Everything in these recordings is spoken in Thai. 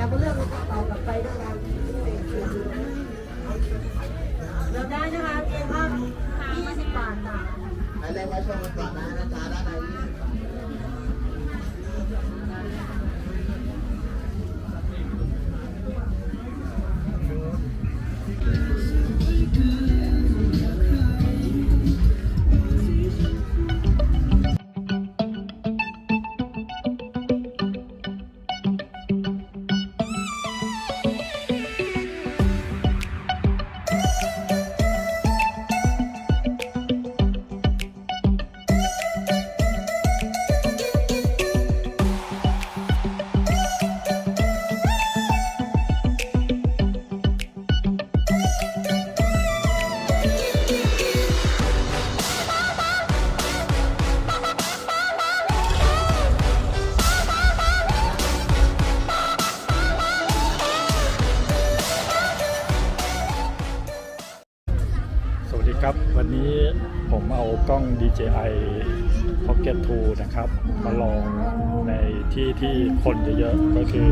แต่เป็เรื่อกต่อกลับไปด้วยกันเราได้นะคะเพียงว่า20บาทค่ะไปเลยมาชมกันก่อนนะนะจ๊ะด้านใน ครับ วันนี้ผมเอากล้อง DJI Pocket 2 นะครับ มาลองในที่ที่คนเยอะๆก็คือ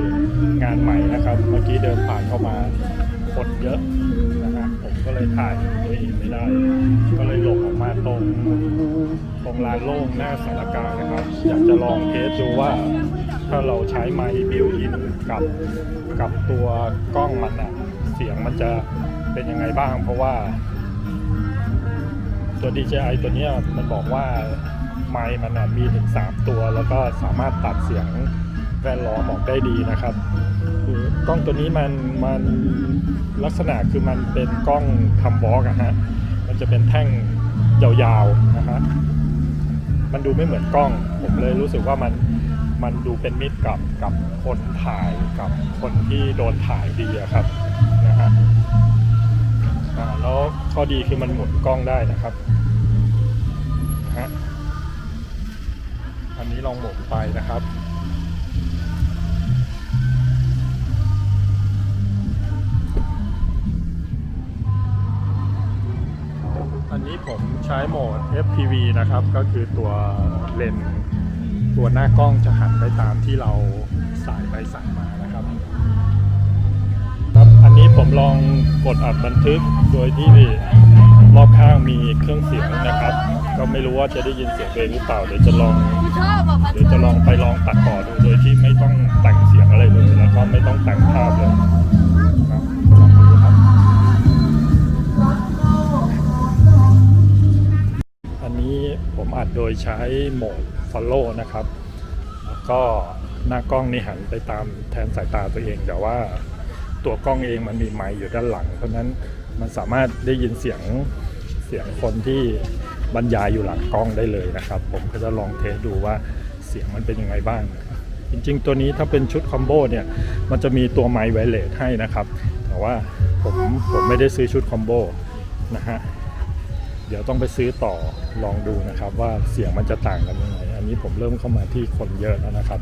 งานใหม่นะครับ เมื่อกี้เดินผ่านเข้ามาคนเยอะนะฮะผมก็เลยถ่ายตัวเองไม่ได้ ก็เลยหลบออกมาตรงตรงลานโล่งหน้าสารกลางนะครับ อยากจะลองเทสดูว่าถ้าเราใช้ไมค์บิวอินกับกับตัวกล้องมันอะเสียงมันจะเป็นยังไงบ้าง เพราะว่า ตัว DJI ตัวนี้มันบอกว่าไมค์มันมีถึง 3 ตัว แล้วก็สามารถตัดเสียงแวดล้อมออกได้ดีนะครับคือกล้องตัวนี้มันมันลักษณะคือมันเป็นกล้องทำวอล์กอะฮะมันจะเป็นแท่งยาวๆนะฮะมันดูไม่เหมือนกล้อง ผมเลยรู้สึกว่ามันมันดูเป็นมิตรกับกับคนถ่ายกับคนที่โดนถ่ายดีอะครับ แล้วข้อดีคือมันหมุนกล้องได้นะครับนะฮะอันนี้ลองหมุนไปนะครับอันนี้ผมใช้โหมด FPV นะครับ ก็คือตัวเลนส์ตัวหน้ากล้องจะหันไปตามที่เราสายไปสายมานะครับ ผมลองกดอัดบันทึกโดยที่รอบข้างมีเครื่องเสียงนะครับ ก็ไม่รู้ว่าจะได้ยินเสียงตัวเองหรือเปล่าเดี๋ยวจะลองเดี๋ยวจะลองไปลองตัดต่อดูโดยที่ไม่ต้องแต่งเสียงอะไรเลยแล้วก็ไม่ต้องแต่งภาพเลยครับลองดูครับอันนี้ผมอัดโดยใช้โหมด Follow นะครับ แล้วก็หน้ากล้องนี่หันไปตามแทนสายตาตัวเองแต่ว่า ตัวกล้องเองมันมีไมค์อยู่ด้านหลัง เพราะนั้นมันสามารถได้ยินเสียงเสียงคนที่บรรยายอยู่หลังกล้องได้เลยนะครับ ผมก็จะลองเทสดูว่าเสียงมันเป็นยังไงบ้าง จริงๆ ตัวนี้ถ้าเป็นชุดคอมโบเนี่ยมันจะมีตัวไมค์ไวเลสให้นะครับ แต่ว่าผมผมไม่ได้ซื้อชุดคอมโบนะฮะเดี๋ยวต้องไปซื้อต่อลองดูนะครับ ว่าเสียงมันจะต่างกันยังไง อันนี้ผมเริ่มเข้ามาที่คนเยอะแล้วนะครับ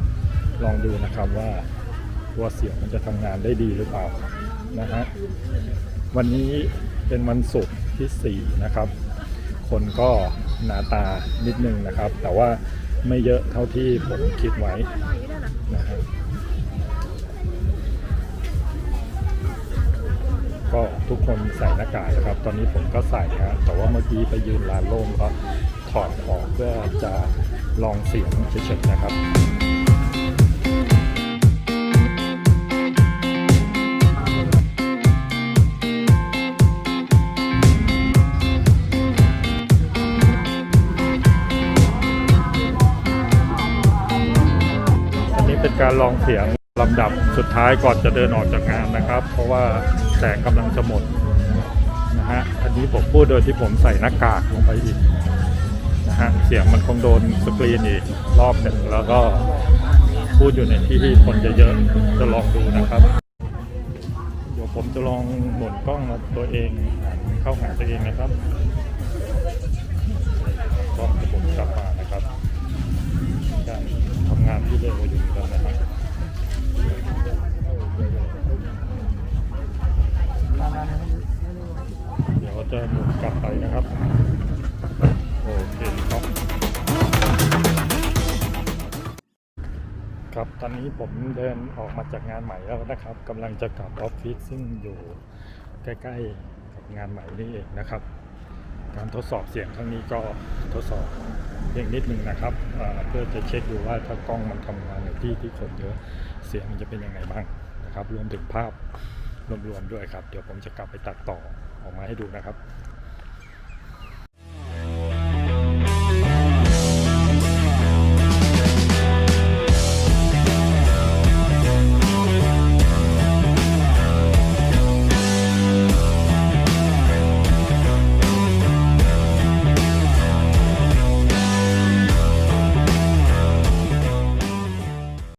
ลองดูนะครับว่า ว่าเสียงมันจะทำงานได้ดีหรือเปล่านะฮะวันนี้เป็นวันศุกร์ที่4นะครับ คนก็หนาตานิดนึงนะครับ แต่ว่าไม่เยอะเท่าที่ผมคิดไว้นะฮะก็ทุกคนใส่หน้ากากนะครับ ตอนนี้ผมก็ใส่ฮะแต่ว่าเมื่อกี้ไปยืนลานโล่งก็ถอดออกเพื่อจะลองเสียงเฉยๆนะครับ การลองเสียงลำดับสุดท้ายก่อนจะเดินออกจากงานนะครับ เพราะว่าแสงกำลังจะหมดนะฮะอันนี้ผมพูดโดยที่ผมใส่หน้ากากลงไปอีกนะฮะเสียงมันคงโดนสกรีนอีกรอบหนึ่งแล้วก็พูดอยู่ในที่ที่คนจะเยอะจะลองดูนะครับ เดี๋ยวผมจะลองหมุนกล้องมาตัวเองเข้าหาตัวเองนะครับกล้องจะหมุนกลับมานะครับ จะหมุนกลับไปนะครับ โอเคครับ ครับตอนนี้ผมเดินออกมาจากงานใหม่แล้วนะครับกำลังจะกลับออฟฟิศซึ่งอยู่ใกล้ๆกับงานใหม่นี่เองนะครับ การทดสอบเสียงครั้งนี้ก็ทดสอบเพียงนิดนึงนะครับเพื่อจะเช็คดูว่าถ้ากล้องมันทำงานในที่ที่คนเยอะเสียงมันจะเป็นยังไงบ้างนะครับรวมถึงภาพรวมๆด้วยครับ เดี๋ยวผมจะกลับไปตัดต่อ ออกมาให้ดูนะครับ